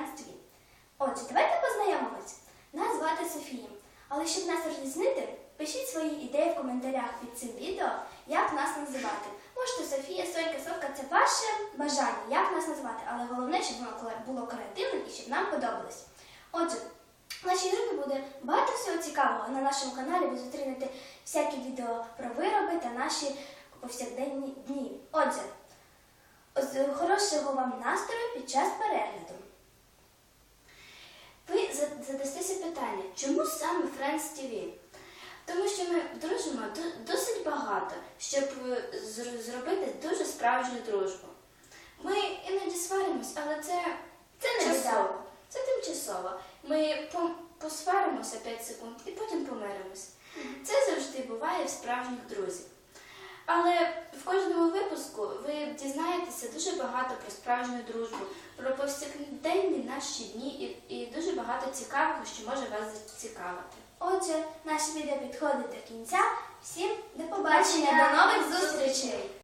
TV. Отже, давайте познайомимось. Нас звати Софія. Але щоб нас розрізнити, пишіть свої ідеї в коментарях під цим відео, як нас називати. Можете Софія, Сонька, Совка це ваше бажання, як нас назвати, але головне, щоб воно було креативним і щоб нам подобалось. Отже, в нашій групі буде багато всього цікавого. На нашому каналі ви зустрінете всякі відео про вироби та наші повсякденні дні. Отже, хорошого вам настрою під час перегляду. Питання, чому саме Friends TV? Тому що ми дружимо досить багато, щоб е, зробити дуже справжню дружбу. Ми іноді сваримось, але це, Це не часово. Це тимчасово. Ми посваримося 5 секунд і потім помиримось. Це завжди буває в справжніх друзів. Але в кожному випуску ви дізнаєтеся дуже багато про справжню дружбу, про повсякденні наші дні багато цікавого, що може вас зацікавити. Отже, наше відео підходить до кінця. Всім до побачення, до нових зустрічей!